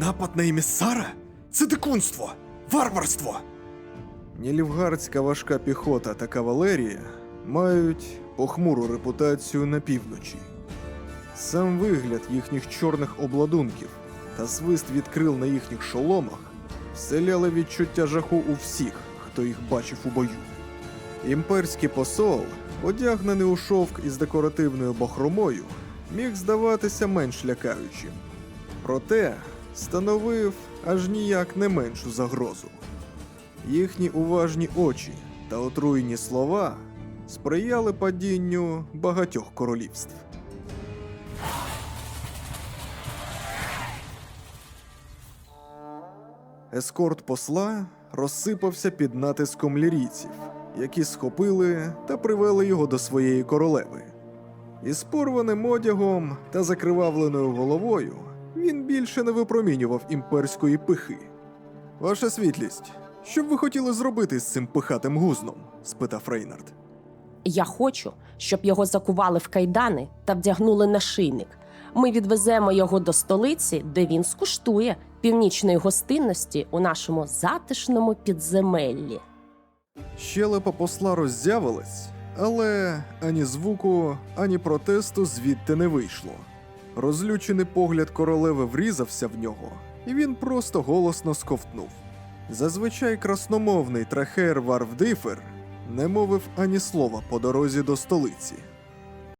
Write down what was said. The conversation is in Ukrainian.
Напад на емісара? Це дикунство! Варварство! Нілівгардська важка піхота та кавалерія мають похмуру репутацію на півночі. Сам вигляд їхніх чорних обладунків та свист від крил на їхніх шоломах вселяли відчуття жаху у всіх, хто їх бачив у бою. Імперський посол, одягнений у шовк із декоративною бахромою, міг здаватися менш лякаючим. Проте становив аж ніяк не меншу загрозу. Їхні уважні очі та отруйні слова сприяли падінню багатьох королівств. Ескорт посла розсипався під натиском лірійців, які схопили та привели його до своєї королеви. Із порваним одягом та закривавленою головою він більше не випромінював імперської пихи. Ваша світлість, що б ви хотіли зробити з цим пихатим гузном? спитав Рейнард. Я хочу, щоб його закували в кайдани та вдягнули на шийник. Ми відвеземо його до столиці, де він скуштує північної гостинності у нашому затишному підземеллі. Щелепа посла роззявилась, але ані звуку, ані протесту звідти не вийшло. Розлючений погляд королеви врізався в нього, і він просто голосно сковтнув. Зазвичай красномовний трахер Варвдифер не мовив ані слова по дорозі до столиці.